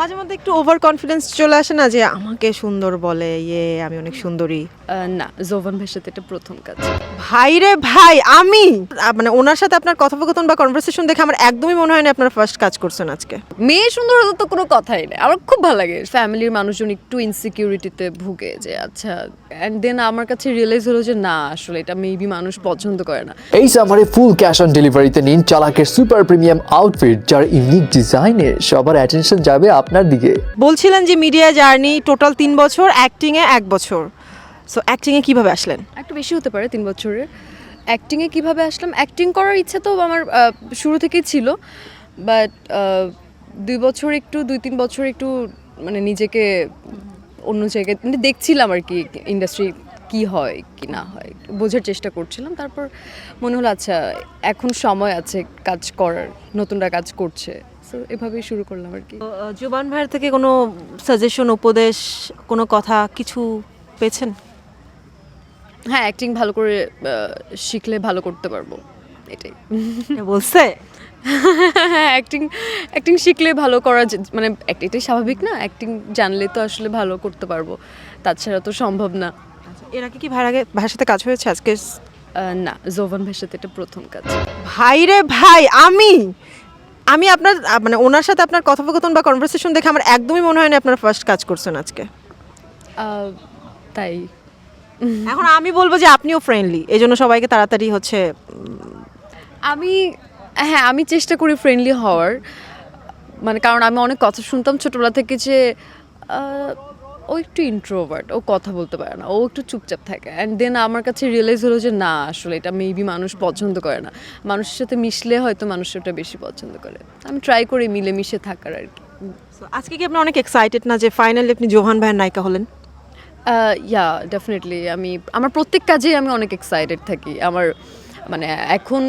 মাঝে মধ্যে একটু ওভার কনফিডেন্স চলে আসে না যে আমাকে সুন্দর বলে ইয়ে আমি অনেক সুন্দরী না জোভান ভাইয়ের সাথে এটা প্রথম কাজ। ভাই রে ভাই আমি? মানে ওনার সাথে আপনার কথোপকথন বা কনভারসেশন দেখে আমার একদমই মনে হয় না আপনারা ফার্স্ট কাজ করছেন আজকে। মেয়ে সুন্দর হলে তো কোনো কথাই নেই। আমার খুব ভালো লাগে ফ্যামিলির মানুষজন একটু ইনসিকিউরিটিতে ভুগে যে আচ্ছা অ্যান্ড দেন আমার কাছে রিয়েলাইজ হলো যে না আসলে এটা মেবি মানুষ পছন্দ করে না। এই সামারে ফুল ক্যাশ অন ডেলিভারিতে নিন চালাকের সুপার প্রিমিয়াম আউটফিট যার ইউনিক ডিজাইনে সবার অ্যাটেনশন যাবে আপনার দিকে। বলছিলেন যে মিডিয়া জার্নি টোটাল তিন বছর অ্যাক্টিংয়ে এক বছর। সো অ্যাক্টিংয়ে কীভাবে আসলেন? একটু বেশি হতে পারে তিন বছরের। অ্যাক্টিংয়ে কীভাবে আসলাম? অ্যাক্টিং করার ইচ্ছা তো আমার শুরু থেকেই ছিল। বাট দুই বছর একটু দুই তিন বছর একটু মানে নিজেকে অন্য জায়গায় মানে দেখছিলাম আর কি ইন্ডাস্ট্রি কি হয় কি না হয়। বোঝার চেষ্টা করছিলাম। তারপর মনে হলো আচ্ছা এখন সময় আছে কাজ করার নতুনরা কাজ করছে। সো এভাবেই শুরু করলাম আর কি। জুবান ভাইয়ের থেকে কোনো সাজেশন উপদেশ কোনো কথা কিছু পেয়েছেন? হ্যাঁ অ্যাক্টিং ভালো করে শিখলে ভালো করতে পারব এটাই। বলছে? হ্যাঁ অ্যাক্টিং অ্যাক্টিং শিখলে ভালো করা যে- মানে এটাই স্বাভাবিক না? অ্যাক্টিং জানলে তো আসলে ভালো করতে পারব তাছাড়া তো সম্ভব না। আচ্ছা, এর আগে কি ভাইয়ের আগে ভাইয়ের সাথে কাজ হয়েছে আজকে? না জোভান ভাইয়ের সাথে এটা প্রথম কাজ। ভাই রে ভাই আমি? আমি আপনার মানে ওনার সাথে আপনার কথোপকথন বা কনভারসেশন দেখে আমার একদমই মনে হয় না আপনার ফার্স্ট কাজ করছেন আজকে। তাই। এখন আমি বলব যে আপনিও ফ্রেন্ডলি এই জন্য সবাইকে তাড়াতাড়ি হচ্ছে আমি হ্যাঁ আমি চেষ্টা করি ফ্রেন্ডলি হওয়ার। মানে কারণ আমি অনেক কথা শুনতাম ছোটোবেলা থেকে যে ও একটু ইন্ট্রোভার্ট ও কথা বলতে পারে না ও একটু চুপচাপ থাকে। অ্যান্ড দেন আমার কাছে রিয়েলাইজ হলো যে না আসলে এটা মেবি মানুষ পছন্দ করে না। মানুষের সাথে মিশলে হয়তো মানুষ ওটা বেশি পছন্দ করে। আমি ট্রাই করি মিলেমিশে থাকার আর কি। আজকে কি আপনি অনেক এক্সাইটেড না যে ফাইনালি আপনি জোহান ভাইয়ের নায়িকা হলেন? ইয়া ডেফিনেটলি আমি আমার প্রত্যেক কাজেই আমি অনেক এক্সাইটেড থাকি। আমার মানে এখন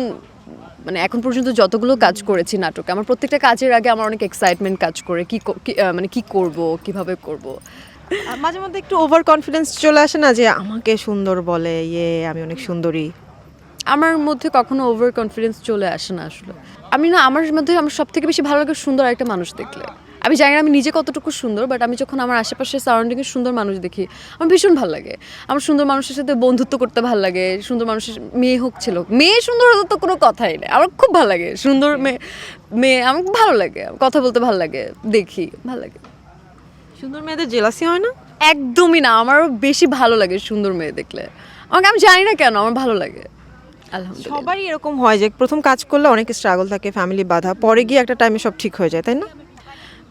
মানে এখন পর্যন্ত যতগুলো কাজ করেছি নাটকে আমার প্রত্যেকটা কাজের আগে আমার অনেক এক্সাইটমেন্ট কাজ করে। কি মানে কি করব কীভাবে করব? মাঝে মধ্যে একটু ওভার কনফিডেন্স চলে আসে না যে আমাকে সুন্দর বলে ইয়ে আমি অনেক সুন্দরী আমার মধ্যে কখনো ওভার কনফিডেন্স চলে আসে না আসলে। আমি না, আমার মধ্যে আমার সব থেকে বেশি ভালো লাগে সুন্দর একটা মানুষ দেখলে। আমি জানি না আমি নিজে কতটুকু সুন্দর বাট আমি যখন আমার আশেপাশে সারাউন্ডিংয়ে সুন্দর মানুষ দেখি, আমার ভীষণ ভালো লাগে। আমার সুন্দর মানুষের সাথে বন্ধুত্ব করতে ভালো লাগে, সুন্দর মানুষের মেয়ে হোক, ছিল মেয়ে সুন্দর হলে তো কোনো কথাই নেই। আমার খুব ভালো লাগে সুন্দর মেয়ে মেয়ে, আমার ভালো লাগে। কথা বলতে ভালো লাগে, দেখি, ভালো লাগে। সুন্দর মেয়েদের জেলাসি হয় না? একদমই না আমারও বেশি ভালো লাগে সুন্দর মেয়ে দেখলে। আমাকে আমি জানি না কেন আমার ভালো লাগে। সবারই এরকম হয় যে প্রথম কাজ করলে অনেক স্ট্রাগল থাকে ফ্যামিলি বাধা পরে গিয়ে একটা টাইমে সব ঠিক হয়ে যায় তাই না?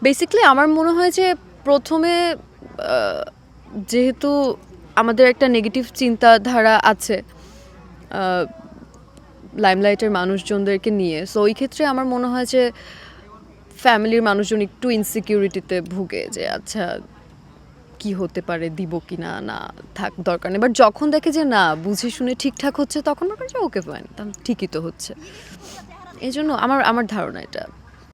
বেসিক্যালি আমার মনে হয় যে প্রথমে যেহেতু আমাদের একটা নেগেটিভ চিন্তাধারা আছে লাইমলাইটের মানুষজনদেরকে নিয়ে সো ওই ক্ষেত্রে আমার মনে হয় যে ফ্যামিলির মানুষজন একটু ইনসিকিউরিটিতে ভুগে যে আচ্ছা কি হতে পারে দিব কি না? না থাক দরকার নেই। বাট যখন দেখে যে না বুঝে শুনে ঠিকঠাক হচ্ছে তখন মনে পায় যে ওকে ফাইন ঠিকই তো হচ্ছে। এই জন্য আমার আমার ধারণা এটা।